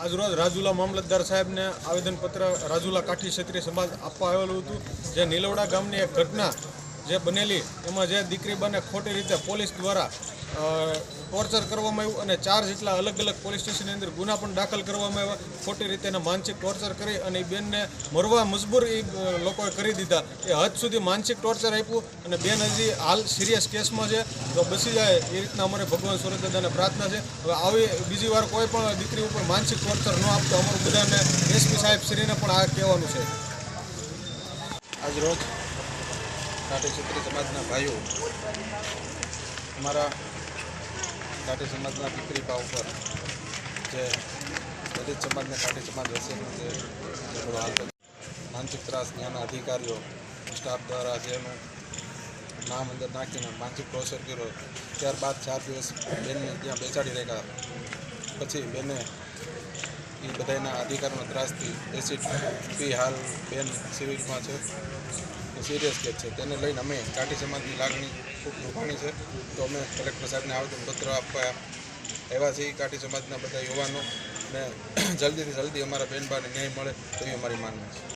આજરોજ રાજુલા મામલતદાર સાહેબને આવેદનપત્ર રાજુલા કાઠી ક્ષત્રિય સમાજ આપવા આવેલું હતું, જે નીલવડા ગામની એક ઘટના જે બનેલી, એમાં જે દીકરી બને ખોટી રીતે પોલીસ દ્વારા ટોર્ચર કરવામાં આવ્યું અને ચાર જેટલા અલગ અલગ પોલીસ સ્ટેશનની અંદર ગુના પણ દાખલ કરવામાં આવ્યા. ખોટી રીતે માનસિક ટોર્ચર કરી અને એ બેનને મરવા મજબૂર એ લોકોએ કરી દીધા. એ હદ સુધી માનસિક ટોર્ચર આપ્યું અને બેન હજી હાલ સિરિયસ કેસમાં છે. તો બસી જાય એ રીતના અમારે ભગવાન સુરત દાદાને પ્રાર્થના છે. હવે આવી બીજી વાર કોઈ પણ દીકરી ઉપર માનસિક ટોર્ચર ન આપતો, અમારું બધાને એસપી સાહેબ શ્રીને પણ આ કહેવાનું છે. આજ રોજ કાઠી ક્ષત્રિય સમાજના ભાઈઓ, અમારા કાઠી સમાજના દીકરી પા ઉપર જે દલિત સમાજને કાઠી સમાજ વચ્ચેનું જે જે માનસિક ત્રાસ ત્યાંના અધિકારીઓ, સ્ટાફ દ્વારા જેનું નામ અંદર નાખીને માનસિક ટોર્ચર કર્યો. ત્યારબાદ ચાર દિવસ બેનને ત્યાં બેસાડી રાખ્યા. પછી બેને એ બધાના અધિકારોના ત્રાસથી એસિડ પી હાલ બેન સિવિલમાં છે. સિરિયસ કેસ છે. તેને લઈને અમે કાઠી સમાજની લાગણી ખૂબ દુભાણી છે. તો અમે કલેક્ટર સાહેબને આવેદનપત્ર આપવા એવા છે કાઠી સમાજના બધા યુવાનો ને જલ્દીથી જલ્દી અમારા બેનબાને ન્યાય મળે તેવી અમારી માનવી છે.